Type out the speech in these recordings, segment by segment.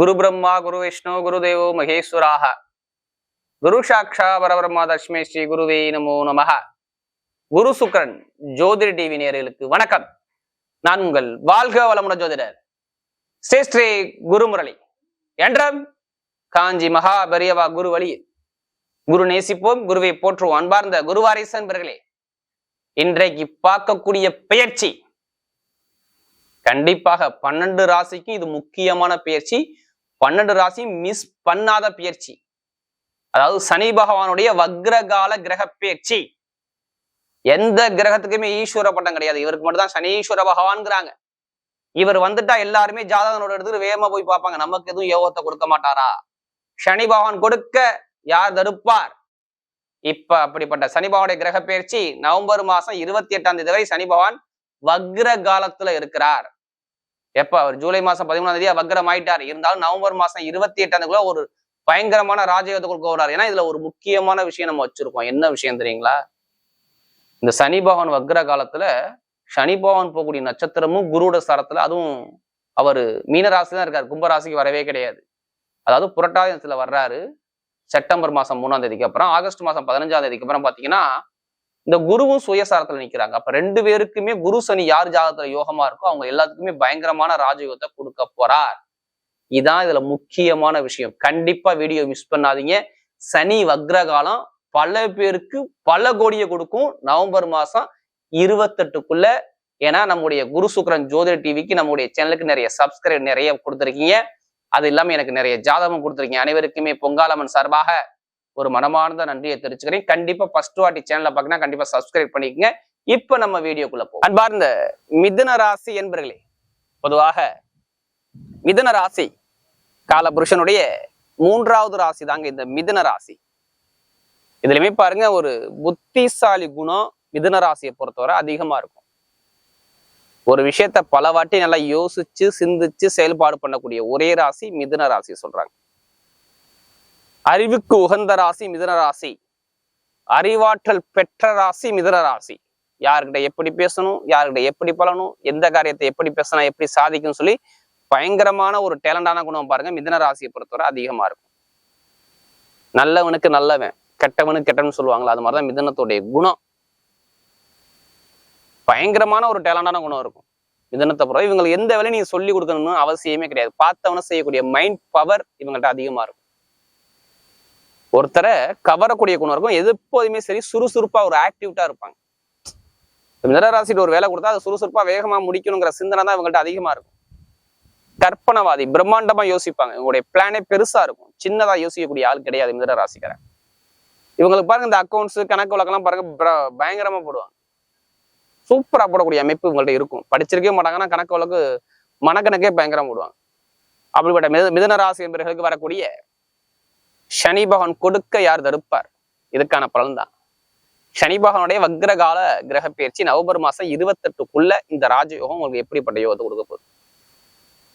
குரு பிரம்மா குரு விஷ்ணு குரு தேவோ மகேஸ்வராக. குரு சாட்சா பரபிரம்மா தஷ்மே ஸ்ரீ குருவே நமோ நமக குரு சுக்ரன் ஜோதிட டிவி நேர்களுக்கு வணக்கம். நான் உங்கள் வாழ்க வளமுடன் ஜோதிடர் ஸ்ரீ ஸ்ரீ குருமுரளி. என்றம் காஞ்சி மகா பெரியவா குரு வழியில் குரு நேசிப்போம் குருவை போற்றுவோம் அன்பார்ந்த குருவாரிசன் என்பர்களே இன்றைக்கு பார்க்கக்கூடிய பெயர்ச்சி. கண்டிப்பாக பன்னெண்டு ராசிக்கு இது முக்கியமான பயிற்சி பன்னெண்டு ராசி மிஸ் பண்ணாத பயிற்சி. அதாவது சனி பகவானுடைய வக்ரகால கிரக பயிற்சி எந்த கிரகத்துக்குமே ஈஸ்வர பட்டம் கிடையாது. இவருக்கு மட்டும் தான் சனீஸ்வர பகவான்ங்கிறாங்க. இவர் வந்துட்டா எல்லாருமே ஜாதகனோட எடுத்து வேகமா போய் பார்ப்பாங்க. நமக்கு எதுவும் யோகத்தை கொடுக்க மாட்டாரா? சனி பகவான் கொடுக்க யார் தடுப்பார்? இப்ப அப்படிப்பட்ட சனி பகவானுடைய கிரக பயிற்சி நவம்பர் மாசம் இருபத்தி எட்டாம் தேதி வரை சனி பகவான் வக்ர காலத்துல இருக்கிறார். எப்ப? அவர் ஜூலை மாசம் பதிமூணாம் தேதி வக்ரம் ஆயிட்டார் இருந்தாலும் நவம்பர் மாசம் இருபத்தி எட்டாம் ஒரு பயங்கரமான ராஜயோகத்துக்குள் கொடுக்க ஏன்னா இதுல ஒரு முக்கியமான விஷயம் நம்ம வச்சிருக்கோம். என்ன விஷயம் தெரியுங்களா? இந்த சனி பகவான் வக்ர காலத்துல சனி பகவான் போகக்கூடிய நட்சத்திரமும் குருவோட சரத்துல அதுவும் அவர் மீனராசி தான் இருக்காரு. கும்பராசிக்கு வரவே கிடையாது. அதாவது புரட்டாதி வர்றாரு. செப்டம்பர் மாசம் மூணாம் தேதிக்கு அப்புறம் ஆகஸ்ட் மாசம் பதினஞ்சாம் தேதிக்கு அப்புறம் பாத்தீங்கன்னா இந்த குருவும் சுயசாரத்துல நிக்கிறாங்க. அப்ப ரெண்டு பேருக்குமே குரு சனி யார் ஜாதகத்துல யோகமா இருக்கோ அவங்க எல்லாத்துக்குமே பயங்கரமான ராஜயோகத்தை கொடுக்க போறார். இதான் இதுல முக்கியமான விஷயம். கண்டிப்பா வீடியோ மிஸ் பண்ணாதீங்க. சனி வக்ரகாலம் பல பேருக்கு பல கோடியை கொடுக்கும். நவம்பர் மாசம் இருபத்தெட்டுக்குள்ள ஏன்னா நம்முடைய குரு சுக்கரன் ஜோதிட டிவிக்கு நம்முடைய சேனலுக்கு நிறைய சப்ஸ்கிரைப் நிறைய கொடுத்துருக்கீங்க. அது இல்லாம எனக்கு நிறைய ஜாதகம் கொடுத்துருக்கீங்க. அனைவருக்குமே பொங்காலம்மன் சார்பாக ஒரு மனமார்ந்த நன்றியை தெரிவிச்சுக்கிறேன். கண்டிப்பா ஃபர்ஸ்ட் வாட்டி சேனலை பார்க்கணும் கண்டிப்பா சப்ஸ்கிரைப் பண்ணிக்கங்க. இப்ப நம்ம வீடியோக்குள்ள போ அன்பார்ந்த மிதுன ராசி என்பர்களே பொதுவாக மிதுன ராசி காலபுருஷனுடைய மூன்றாவது ராசி தாங்க இந்த மிதுன ராசி. இதுலயுமே பாருங்க ஒரு புத்திசாலி குணம் மிதுன ராசியை பொறுத்தவரை அதிகமா இருக்கும். ஒரு விஷயத்த பல வாட்டி நல்லா யோசிச்சு சிந்திச்சு செயல்பாடு பண்ணக்கூடிய ஒரே ராசி மிதுன ராசி சொல்றாங்க. அறிவுக்கு உகந்த ராசி மிதன ராசி. அறிவாற்றல் பெற்ற ராசி மிதன ராசி. யாருக்கிட்ட எப்படி பேசணும் யாருக்கிட்ட எப்படி பழணும் எந்த காரியத்தை எப்படி பேசினா எப்படி சாதிக்கும் சொல்லி பயங்கரமான ஒரு டேலண்டான குணம் பாருங்க மிதன ராசியை பொறுத்தவரை அதிகமா இருக்கும். நல்லவனுக்கு நல்லவன் கெட்டவனுக்கு கெட்டவன் சொல்லுவாங்களா அது மாதிரிதான் மிதனத்துடைய குணம். பயங்கரமான ஒரு டேலண்டான குணம் இருக்கும். மிதனத்தை பொறுத்த இவங்களுக்கு எந்த வேலையும் நீங்க சொல்லி கொடுக்கணும்னு அவசியமே கிடையாது. பார்த்தவன செய்யக்கூடிய மைண்ட் பவர் இவங்கள்ட்ட அதிகமா இருக்கும். ஒருத்தரை கவரக்கூடிய குணம் இருக்கும். எப்போதுமே சரி சுறுசுறுப்பா ஒரு ஆக்டிவிட்டா இருப்பாங்க. மிதனராசிட்டு ஒரு வேலை கொடுத்தா அது சுறுசுறுப்பா வேகமா முடிக்கணுங்கிற சிந்தனை தான் இவங்கள்ட்ட அதிகமா இருக்கும். கற்பனவாதி பிரம்மாண்டமா யோசிப்பாங்க. இவங்களுடைய பிளானே பெருசா இருக்கும். சின்னதா யோசிக்கக்கூடிய ஆள் கிடையாது மிதன ராசிக்காரன் இவங்களுக்கு பாருங்க இந்த அக்கௌண்ட்ஸ் கணக்கு வழக்கெல்லாம் பாருங்க பிர- பயங்கரமா போடுவாங்க. சூப்பரா போடக்கூடிய அமைப்பு இவங்கள்ட்ட இருக்கும். படிச்சிருக்கவே மாட்டாங்கன்னா கணக்கு வழக்கு மனக்கணக்கே பயங்கரமாக போடுவாங்க. அப்படிப்பட்ட மித மிதன ராசி என்பவர்களுக்கு வரக்கூடிய சனி பகவான் கொடுக்க யார் தடுப்பார்? இதுக்கான பலன்தான். சனி பகவானுடைய வக்ரகால கிரக பயிற்சி நவம்பர் மாசம் இருபத்தெட்டுக்குள்ள இந்த ராஜயோகம் உங்களுக்கு எப்படிப்பட்ட யோகத்தை கொடுக்க போகுது?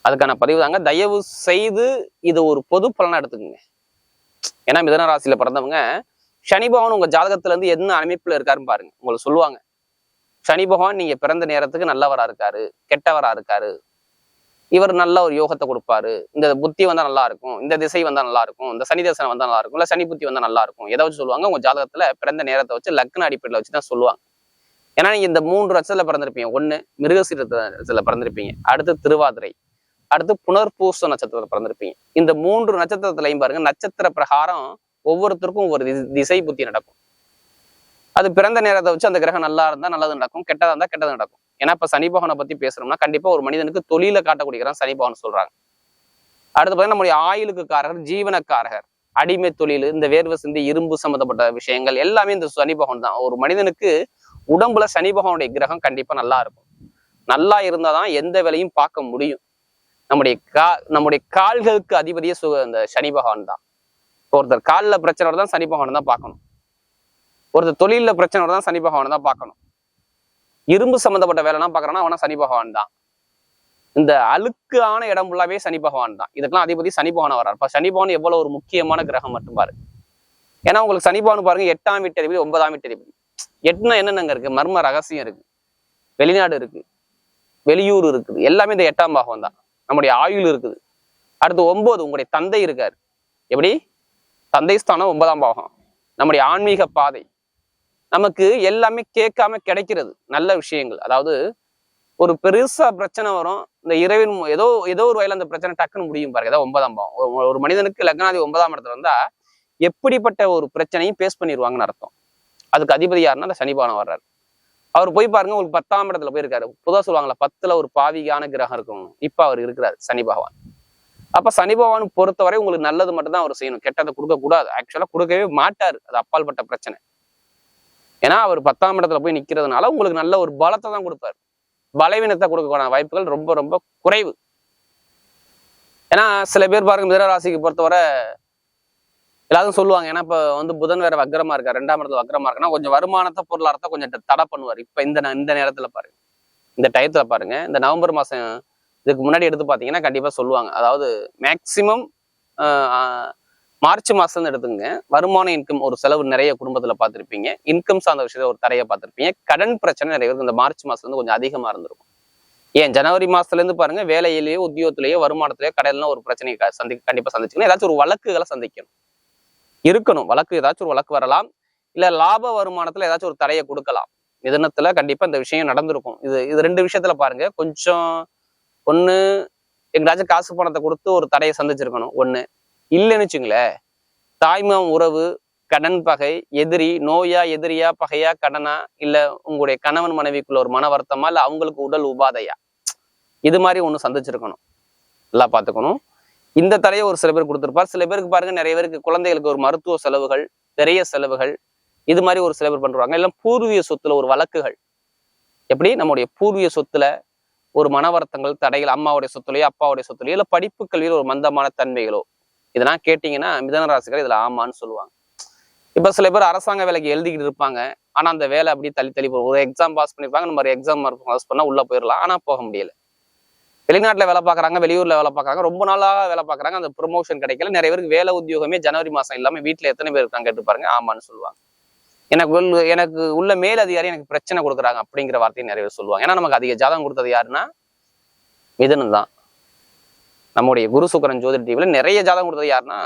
அதுக்கான பதிவு தாங்க. தயவு செய்து இது ஒரு பொது பலனா எடுத்துக்கோங்க. ஏன்னா மிதன ராசியில பிறந்தவங்க சனி பகவான் உங்க ஜாதகத்துல இருந்து என்ன அமைப்புல இருக்காருன்னு பாருங்க. உங்களுக்கு சொல்லுவாங்க. சனி பகவான் நீங்க பிறந்த நேரத்துக்கு நல்லவரா இருக்காரு கெட்டவரா இருக்காரு இவர் நல்ல ஒரு யோகத்தை கொடுப்பாரு. இந்த புத்தி வந்தா நல்லா இருக்கும் இந்த திசை வந்தா நல்லா இருக்கும் இந்த சனி தசனம் வந்தா நல்லா இருக்கும் இல்ல சனி புத்தி வந்தா நல்லா இருக்கும் எதை வச்சு சொல்லுவாங்க. உங்க ஜாதகத்துல பிறந்த நேரத்தை வச்சு லக்ன அடிப்படையில வச்சு தான் சொல்லுவாங்க. ஏன்னா நீங்க இந்த மூன்று வருஷத்துல பிறந்திருப்பீங்க. ஒண்ணு மிருகசீரத்துல பிறந்திருப்பீங்க. அடுத்து திருவாதிரை அடுத்து புனர்பூச நட்சத்திரத்துல பிறந்திருப்பீங்க. இந்த மூன்று நட்சத்திரத்திலையும் பாருங்க நட்சத்திர பிரகாரம் ஒவ்வொருத்தருக்கும் ஒவ்வொரு திசை- திசை புத்தி நடக்கும். அது பிறந்த நேரத்தை வச்சு அந்த கிரகம் நல்லா இருந்தா நல்லது நடக்கும் கெட்டதா இருந்தா கெட்டது நடக்கும். ஏன்னா இப்ப சனி பகவானை பத்தி பேசுறோம்னா கண்டிப்பா ஒரு மனிதனுக்கு தொழில காட்டக்கூடிய கிரகம் சனி பகவான் சொல்றாங்க. அடுத்து பார்த்தீங்கன்னா நம்முடைய ஆயுளுக்கு காரகர் ஜீவனக்காரகர் அடிமை தொழில் இந்த வேர்வை சிந்தி இரும்பு சம்மந்தப்பட்ட விஷயங்கள் எல்லாமே இந்த சனி பகவான் தான். ஒரு மனிதனுக்கு உடம்புல சனி பகவானுடைய கிரகம் கண்டிப்பா நல்லா இருக்கும். நல்லா இருந்தாதான் எந்த வேலையும் பார்க்க முடியும். நம்முடைய கா நம்முடைய கால்களுக்கு அதிபதியே சுக இந்த சனி பகவான் தான். ஒருத்தர் காலில் பிரச்சனை தான் சனி பகவான் தான் பார்க்கணும். ஒருத்தர் தொழில பிரச்சனை தான் சனி பகவான் தான் பார்க்கணும். இரும்பு சம்மந்தப்பட்ட வேலைலாம் பார்க்கறான்னா அவனா சனி பகவான் தான். இந்த அழுக்கான இடம் ஃபுல்லாவே சனி பகவான் தான். இதுக்கெல்லாம் அதிபதி சனி பகவான் வர்றார். இப்போ சனி பகவான் எவ்வளவு ஒரு முக்கியமான கிரகம் மட்டும் பாரு. ஏன்னா உங்களுக்கு சனி பகவான் பாருங்க எட்டாம் வீட்டு அதிபதி ஒன்பதாம் வீட்டு அதிபதி. எட்டுனா என்னென்னங்க இருக்கு? மர்ம ரகசியம் இருக்கு. வெளிநாடு இருக்கு. வெளியூர் இருக்குது. எல்லாமே இந்த எட்டாம் பாகம் தான். நம்முடைய ஆயுள் இருக்குது. அடுத்து ஒன்பது உங்களுடைய தந்தை இருக்கார். எப்படி? தந்தை ஸ்தானம் ஒன்பதாம் பாகம். நம்முடைய ஆன்மீக பாதை. நமக்கு எல்லாமே கேட்காம கிடைக்கிறது. நல்ல விஷயங்கள். அதாவது ஒரு பெருசா பிரச்சனை வரும். இந்த இறைவன் ஏதோ ஏதோ ஒரு வகையில அந்த பிரச்சனை டக்குன்னு முடியும் பாருங்க. ஏதோ ஒன்பதாம் பாவம். ஒரு- மனிதனுக்கு லக்னாதி ஒன்பதாம் இடத்துல இருந்தா எப்படிப்பட்ட ஒரு பிரச்சனையும் பேஸ் பண்ணிடுவாங்கன்னு அர்த்தம். அதுக்கு அதிபதி யாருன்னா அந்த சனிபானம் வர்றாரு. அவர் போய் பாருங்க உங்களுக்கு பத்தாம் இடத்துல போயிருக்காரு. புதா சொல்லுவாங்களா பத்துல ஒரு பாவிகான கிரகம் இருக்கும். இப்ப அவர் இருக்கிறார் சனி பகவான். அப்ப சனி பகவான் பொறுத்தவரை உங்களுக்கு நல்லது மட்டும்தான் அவர் செய்யணும். கெட்டதை கொடுக்க கூடாது ஆக்சுவலா கொடுக்கவே மாட்டாரு. அது அப்பால்பட்ட பிரச்சனை. ஏன்னா அவர் பத்தாம் இடத்துல போய் நிக்கிறதுனால உங்களுக்கு நல்ல ஒரு பலத்தை தான் கொடுப்பார். பலவீனத்தை கொடுக்கக்கூடிய வாய்ப்புகள் ரொம்ப ரொம்ப குறைவு. ஏன்னா சில பேர் பாருங்க மிதனராசிக்கு பொறுத்தவரை எல்லாரும் சொல்லுவாங்க ஏன்னா இப்ப வந்து புதன் வேற வக்கரமா இருக்கா ரெண்டாம் இடத்துல வக்கரமா இருக்குன்னா கொஞ்சம் வருமானத்தை பொருளாதாரத்தை கொஞ்சம் தடை பண்ணுவார். இப்ப இந்த ந- இந்த நேரத்துல பாருங்க. இந்த டயத்துல பாருங்க இந்த நவம்பர் மாசம் இதுக்கு முன்னாடி எடுத்து பாத்தீங்கன்னா கண்டிப்பா சொல்லுவாங்க. அதாவது மேக்சிமம் மார்ச் மாசம் எடுத்துங்க வருமான இன்கம் ஒரு செலவு நிறைய குடும்பத்துல பார்த்திருப்பீங்க. இன்கம் சார்ந்த விஷயத்த ஒரு தரையை பார்த்துருப்பீங்க. கடன் பிரச்சனை நிறைய பேருக்கு இந்த மார்ச் மாதத்துலேருந்து கொஞ்சம் அதிகமாக இருந்திருக்கும். ஏன்? ஜனவரி மாசத்துல இருந்து பாருங்க வேலையிலேயோ உத்தியோகத்திலேயோ வருமானத்திலேயோ கடையில ஒரு பிரச்சனையை சந்தி கண்டிப்பாக சந்திச்சுக்கணும். ஏதாச்சும் ஒரு வழக்குகளை சந்திக்கணும். இருக்கணும். வழக்கு ஏதாச்சும் ஒரு வழக்கு வரலாம். இல்ல லாப வருமானத்துல ஏதாச்சும் ஒரு தடையை கொடுக்கலாம். மிதனத்துல கண்டிப்பாக இந்த விஷயம் நடந்திருக்கும். இது இது ரெண்டு விஷயத்துல பாருங்க. கொஞ்சம் ஒன்று எங்கேயாச்சும் காசு பணத்தை கொடுத்து ஒரு தடையை சந்திச்சிருக்கணும். ஒன்று இல்லைன்னு வச்சுங்களேன் தாய்மாம் உறவு கடன் பகை எதிரி நோயா எதிரியா பகையா கடனா இல்ல உங்களுடைய கணவன் மனைவிக்குள்ள ஒரு மன வருத்தமா இல்ல அவங்களுக்கு உடல் உபாதையா? இது மாதிரி ஒண்ணு சந்திச்சிருக்கணும். நல்லா பார்த்துக்கணும். இந்த தடையை ஒரு சில பேர் கொடுத்துருப்பார். சில பேருக்கு பாருங்க நிறைய பேருக்கு குழந்தைகளுக்கு ஒரு மருத்துவ செலவுகள் நிறைய செலவுகள் இது மாதிரி ஒரு சில பேர் பண்றாங்க. எல்லாம் பூர்வீக சொத்துல ஒரு வழக்குகள். எப்படி? நம்முடைய பூர்வீக சொத்துல ஒரு மன வருத்தங்கள் தடைகள் அம்மாவுடைய சொத்துலையோ அப்பாவுடைய சொத்துலையோ இல்ல படிப்பு கல்வியில் ஒரு மந்தமான தன்மைகளோ இதெல்லாம் கேட்டிங்கன்னா மிதன ராசிகள் இதில் ஆமான்னு சொல்லுவாங்க. இப்போ சில பேர் அரசாங்க வேலைக்கு எழுதிக்கிட்டு இருப்பாங்க. ஆனால் அந்த வேலை அப்படியே தள்ளி தள்ளி போகும். ஒரு எக்ஸாம் பாஸ் பண்ணிருப்பாங்க. நம்ம எக்ஸாம் பாஸ் பண்ணால் உள்ளே போயிடலாம். ஆனால் போக முடியல. வெளிநாட்டில் வேலை பார்க்குறாங்க வெளியூரில் வேலை பார்க்கறாங்க. ரொம்ப நாளாக வேலை பார்க்கறாங்க. அந்த ப்ரொமோஷன் கிடைக்கல. நிறைய பேருக்கு வேலை உத்தியோகமே ஜனவரி மாதம் இல்லாமல் வீட்டில் எத்தனை பேர் இருக்காங்க கேட்டு பாருங்க. ஆமான்னு சொல்லுவாங்க. எனக்கு உள்ள எனக்கு உள்ள மேல் அதிகாரி எனக்கு பிரச்சனை கொடுக்குறாங்க அப்படிங்கிற வார்த்தையை நிறைய பேர் சொல்லுவாங்க. ஏன்னா நமக்கு அதிக ஜாதகம் கொடுத்தது யாருன்னா மிதுனம் தான். நம்முடைய குரு சுக்கரன் ஜோதிட டிவியில் நிறைய ஜாதகம் கொடுத்தது யாருன்னா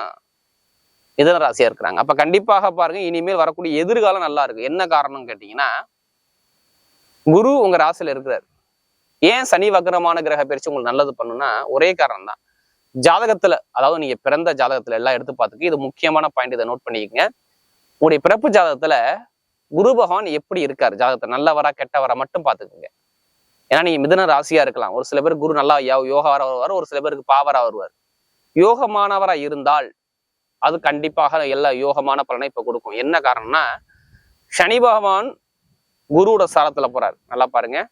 மிதன ராசியாக இருக்கிறாங்க. அப்ப கண்டிப்பாக பாருங்க இனிமேல் வரக்கூடிய எதிர்காலம் நல்லா இருக்கு. என்ன காரணம் கேட்டீங்கன்னா குரு உங்க ராசியில் இருக்கிறார். ஏன் சனி வக்ரமான கிரக பயிற்சி உங்களுக்கு நல்லது பண்ணுன்னா ஒரே காரணம் தான் ஜாதகத்துல அதாவது நீங்க பிறந்த ஜாதகத்துல எல்லாம் எடுத்து பார்த்துக்கு இது முக்கியமான பாயிண்ட் இதை நோட் பண்ணிக்கங்க. உங்களுடைய பிறப்பு ஜாதகத்துல குரு பகவான் எப்படி இருக்காரு? ஜாதகத்தை நல்லவரா கெட்டவரா மட்டும் பார்த்துக்குங்க. ஏன்னா நீங்க மிதன ராசியா இருக்கலாம். ஒரு சில பேர் குரு நல்லா யோ- யோகாவரா வருவார் ஒரு சில பேருக்கு பாவரா வருவார். யோகமானவரா இருந்தால் அது கண்டிப்பாக எல்லா யோகமான பலனை இப்ப கொடுக்கும். என்ன காரணம்னா சனி பகவான் குருவோட சாரத்துல போறாரு. நல்லா பாருங்க.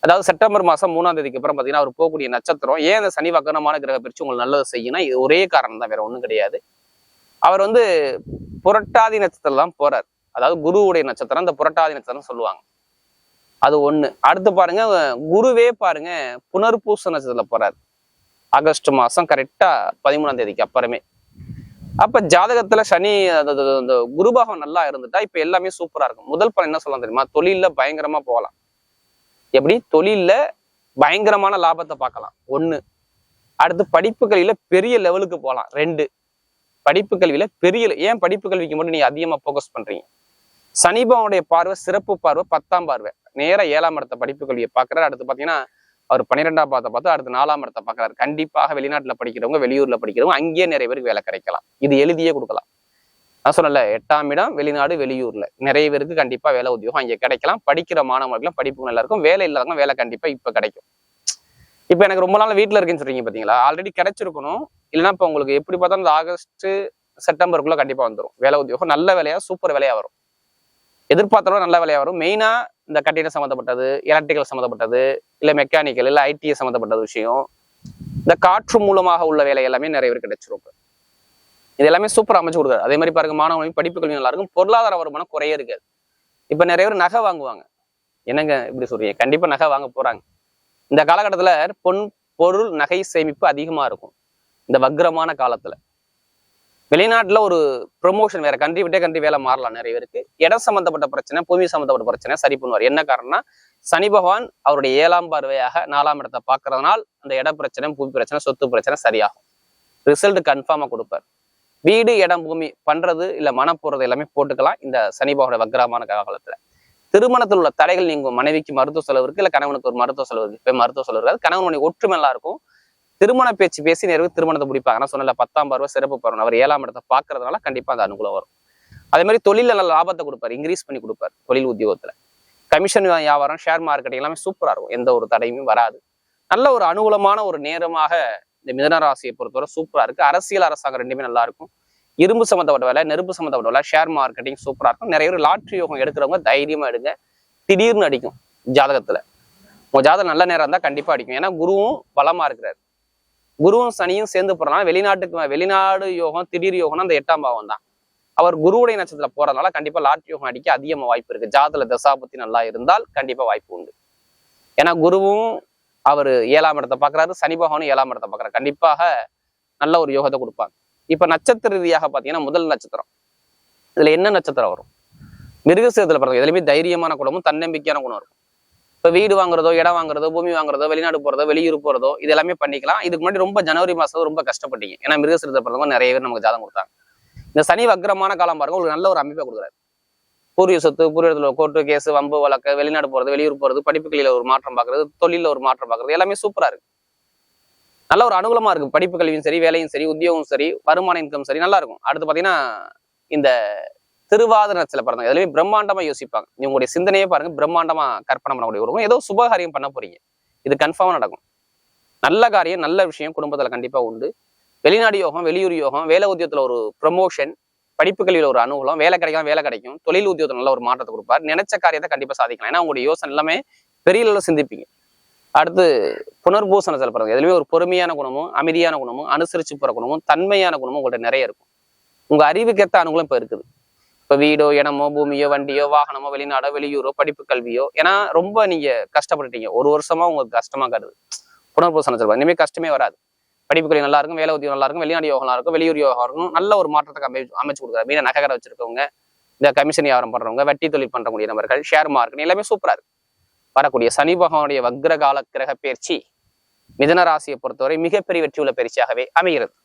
அதாவது செப்டம்பர் மாசம் மூணாம் தேதிக்கு அப்புறம் பாத்தீங்கன்னா அவர் போகக்கூடிய நட்சத்திரம் ஏன் அந்த சனி வக்கரமான கிரக பிரிச்சு உங்களுக்கு நல்லது செய்யணும் இது ஒரே காரணம் தான் வேற ஒண்ணும் கிடையாது. அவர் வந்து புரட்டாதி நட்சத்திரம் தான் போறார். அதாவது குருவுடைய நட்சத்திரம் இந்த புரட்டாதி நட்சத்திரம் சொல்லுவாங்க. அது ஒன்று அடுத்து பாருங்க குருவே பாருங்க புனர்பூச நட்சத்திரத்தில் போறாரு. ஆகஸ்ட் மாதம் கரெக்டாக பதிமூணாம் தேதிக்கு அப்புறமே. அப்போ ஜாதகத்தில் சனி அந்த- குருபாகம் நல்லா இருந்துட்டா இப்போ எல்லாமே சூப்பராக இருக்கும். முதல் பலன் என்ன சொல்லலாம் தெரியுமா? தொழிலில் பயங்கரமாக போகலாம். எப்படி? தொழிலில் பயங்கரமான லாபத்தை பார்க்கலாம். ஒன்று அடுத்து படிப்பு கல்வியில் பெரிய லெவலுக்கு போகலாம். ரெண்டு. படிப்பு கல்வியில் பெரிய ஏன் படிப்பு கல்விக்கு மட்டும் நீங்கள் அதிகமாக ஃபோக்கஸ் பண்ணுறீங்க சனிபாவனுடைய பார்வை சிறப்பு பார்வை பத்தாம் பார்வை. நேராக ஏழாம் இடத்த படிப்பு கல்வியை பார்க்குறாரு. அடுத்து பாத்தீங்கன்னா அவர் பன்னிரெண்டாம் பாதத்தை பார்த்து அடுத்து நாலாம் இடத்தை பார்க்குறாரு. கண்டிப்பாக வெளிநாட்டுல படிக்கிறவங்க வெளியூர்ல படிக்கிறவங்க அங்கேயே நிறைய பேருக்கு வேலை கிடைக்கலாம். இது எழுதியே கொடுக்கலாம். நான் சொன்னல எட்டாம் இடம் வெளிநாடு வெளியூர்ல. நிறைய பேருக்கு கண்டிப்பா வேலை உத்தியோகம் அங்கே கிடைக்கலாம். படிக்கிற மாணவர்களும் படிப்பு நல்லா இருக்கும் வேலை இல்லாதவங்க வேலை கண்டிப்பா இப்ப கிடைக்கும். இப்ப எனக்கு ரொம்ப நாள் வீட்டுல இருக்குன்னு சொல்றீங்க பாத்தீங்களா? ஆல்ரெடி கிடைச்சிருக்கணும். இல்லைன்னா இப்ப உங்களுக்கு எப்படி பார்த்தா இந்த ஆகஸ்ட் செப்டம்பருக்குள்ள கண்டிப்பா வந்துடும் வேலை உத்தியோகம் நல்ல வேலையா சூப்பர் வேலையா வரும். எதிர்பார்த்தவரை நல்ல வேலையா வரும். மெயினா இந்த கட்டிடம் சம்மந்தப்பட்டது எலக்ட்ரிக்கல் சம்மந்தப்பட்டது இல்லை மெக்கானிக்கல் இல்லை ஐடிஐ சம்மந்தப்பட்டது விஷயம். இந்த காற்று மூலமாக உள்ள வேலை எல்லாமே நிறைய பேர் கிடைச்சிரும் இது எல்லாமே சூப்பர் அமைச்சு கொடுக்காது. அதே மாதிரி பாருங்க மாணவர்களும் படிப்பு கல்வி நல்லா இருக்கும் பொருளாதார வருமானம் குறைய இருக்காது இப்போ நிறைய பேர் நகை வாங்குவாங்க. என்னங்க இப்படி சொல்றீங்க? கண்டிப்பாக நகை வாங்க போறாங்க. இந்த காலகட்டத்தில் பொன் பொருள் நகை சேமிப்பு அதிகமாக இருக்கும். இந்த வக்ரமான காலத்தில். வெளிநாட்டுல ஒரு ப்ரொமோஷன் வேற கண்ட்ரி விட்டே கண்ட்ரி வேலை மாறலாம் நிறைய பேருக்கு. இடம் சம்பந்தப்பட்ட பிரச்சனை பூமி சம்பந்தப்பட்ட பிரச்சனை சரி பண்ணுவார் என்ன காரணம்னா சனி பகவான் அவருடைய ஏழாம் பார்வையாக நாலாம் இடத்தை பார்க்கறதுனால் அந்த இட பிரச்சனை பூமி பிரச்சனை சொத்து பிரச்சனை சரியாகும். ரிசல்ட் கன்ஃபார்மா கொடுப்பார். வீடு இடம் பூமி பண்றது இல்ல மன போறது எல்லாமே போட்டுக்கலாம் இந்த சனி பகவானுடைய வக்ரமான காலத்துல. திருமணத்தில் உள்ள தடைகள் நீங்க மனைவிக்கு மருத்துவ செலவு இருக்கு இல்ல கணவனுக்கு ஒரு மருத்துவ செலவு இருக்கு. மருத்துவ செலவு இருக்காது. கணவனுடைய ஒற்றுமை நல்லா இருக்கும். திருமண பேச்சு பேசி நிறைவு திருமணத்தை முடிப்பாங்க. நான் சொன்னல பத்தாம் பருவ சிறப்பு பருவம் அவர் ஏழாம் இடத்தை பார்க்கறதுனால கண்டிப்பா அந்த அனுகூலம் வரும். அதே மாதிரி தொழில நல்ல லாபத்தை கொடுப்பார். இன்க்ரீஸ் பண்ணி கொடுப்பார் தொழில் உத்தியோகத்துல. கமிஷன் வியாபாரம் ஷேர் மார்க்கெட்டிங் எல்லாமே சூப்பரா இருக்கும். எந்த ஒரு தடையுமே வராது. நல்ல ஒரு அனுகூலமான ஒரு நேரமாக இந்த மிதனராசியை பொறுத்தவரை சூப்பரா இருக்கு. அரசியல் அரசாங்கம் ரெண்டுமே நல்லா இருக்கும். இரும்பு சம்மந்தப்பட்ட வேலை நெருப்பு சம்மந்தப்பட்ட வேலை ஷேர் மார்க்கெட்டிங் சூப்பராக இருக்கும். நிறைய பேர் லாட்ரி யோகம் எடுக்கிறவங்க தைரியமா எடுங்க. திடீர்னு அடிக்கும் ஜாதகத்துல. உங்க ஜாதகம் நல்ல நேரம் இருந்தால் கண்டிப்பா அடிக்கும். ஏன்னா குருவும் பலமா இருக்கிறார். குருவும் சனியும் சேர்ந்து போறதுனால வெளிநாட்டுக்கு வெளிநாடு யோகம் திடீர் யோகம்னா அந்த எட்டாம் பாவம் தான். அவர் குருவுடைய நட்சத்திரத்துல போறதுனால கண்டிப்பா லாட் யோகம் அடிக்க அதிகமா வாய்ப்பு இருக்கு. ஜாதல தசாபத்தி நல்லா இருந்தால் கண்டிப்பா வாய்ப்பு உண்டு. ஏன்னா குருவும் அவர் ஏழாம் இடத்தை பார்க்கறாரு சனி பகவானும் ஏழாம் இடத்தை பாக்குறாரு. கண்டிப்பாக நல்ல ஒரு யோகத்தை கொடுப்பாங்க. இப்ப நட்சத்திர ரீதியாக பாத்தீங்கன்னா முதல் நட்சத்திரம். இதுல என்ன நட்சத்திரம் வரும்? மிருகசீரத்துல பிறந்த எதுலையுமே தைரியமான குணமும் தன்னம்பிக்கையான குணம் இருக்கும். இப்ப வீடு வாங்குறதோ இடம் வாங்குறதோ பூமி வாங்குறதோ வெளிநாடு போகிறதோ வெளியூர் போகிறதோ இது எல்லாமே பண்ணிக்கலாம். இதுக்கு முன்னாடி ரொம்ப ஜனவரி மாதம் ரொம்ப கஷ்டப்பட்டீங்க. ஏன்னா மிருகசீரத்தை பிறந்தவங்க நிறைய பேர் நமக்கு ஜாதகம் கொடுத்தாங்க. இந்த சனி வக்ரமான காலம் பாருங்க உங்களுக்கு நல்ல ஒரு அமைப்பை கொடுக்குறாரு. பூர்வீக சொத்து பூர்வீகத்தில் கோர்ட்டு கேஸ் வம்பு வழக்கு வெளிநாடு போறது வெளியூர் போறது படிப்புகளில் ஒரு மாற்றம் பார்க்குறது தொழிலில் ஒரு மாற்றம் பார்க்குறது எல்லாமே சூப்பராக இருக்கு. நல்ல ஒரு அனுகூலமா இருக்கு. படிப்பு கல்வியும் சரி வேலையும் சரி உத்தியோகம் சரி வருமான இன்கம் சரி நல்லா இருக்கும். அடுத்து பாத்தீங்கன்னா இந்த திருவாத நட்சத்திர பிறந்தவங்க எதுலையுமே பிரம்மாண்டமா யோசிப்பாங்க. நீ சிந்தனையே பாருங்க. பிரம்மாண்டமா கற்பனை பண்ணக்கூடிய உருவம். ஏதோ சுபகாரியம் பண்ண போறீங்க. இது கன்ஃபார்மா நடக்கும். நல்ல காரியம் நல்ல விஷயம் குடும்பத்துல கண்டிப்பா உண்டு. வெளிநாடு யோகம் வெளியூர் யோகம் வேலை உத்தியோகத்துல ஒரு ப்ரமோஷன் படிப்பு கல்வியில் ஒரு அனுகூலம் வேலை கிடைக்காம வேலை கிடைக்கும் தொழில் உத்தியோகத்தில் நல்ல ஒரு மாற்றத்தை கொடுப்பார். நினைச்ச காரியத்தை கண்டிப்பா சாதிக்கலாம். ஏன்னா உங்களுடைய யோசனை எல்லாமே பெரிய அளவில் சிந்திப்பீங்க. அடுத்து புனர்பூசண சில எதுலையுமே ஒரு பொறுமையான குணமும் அமைதியான குணமும் அனுசரிச்சு போற குணமும் தன்மையான குணமும் உங்கள்கிட்ட நிறைய இருக்கும். உங்க அறிவுக்கேற்ற அனுகூலம் இப்ப இருக்குது. இப்ப வீடோ இடமோ பூமியோ வண்டியோ வாகனமோ வெளிநாடோ வெளியூரோ படிப்பு கல்வியோ ஏன்னா ரொம்ப நீங்க கஷ்டப்பட்டுட்டீங்க. ஒரு வருஷமா உங்களுக்கு கஷ்டமா கருது புனர்பூசண சில இனிமேல் கஷ்டமே வராது. படிப்பு கல்வி நல்லா இருக்கும் வேலை உத்தியோகம் நல்லா இருக்கும் வெளிநாடு யோகம் இருக்கும் வெளியூர் யோகம் இருக்கும். நல்ல ஒரு மாற்றத்துக்கு அமை அமைச்சு கொடுக்குறாரு. மீன நகைக்கடை வச்சிருக்கவங்க இந்த கமிஷன் வியாபாரம் பண்றவங்க வட்டி தொழில் பண்றக்கூடிய நபர்கள் ஷேர் மார்க்கெட் எல்லாமே சூப்பரா இருக்கு. வரக்கூடிய சனி பகவானுடைய வக்ர கால கிரக பயிற்சி மிதன ராசியை பொறுத்தவரை மிகப்பெரிய வெற்றி உள்ள பயிற்சியாகவே அமைகிறது.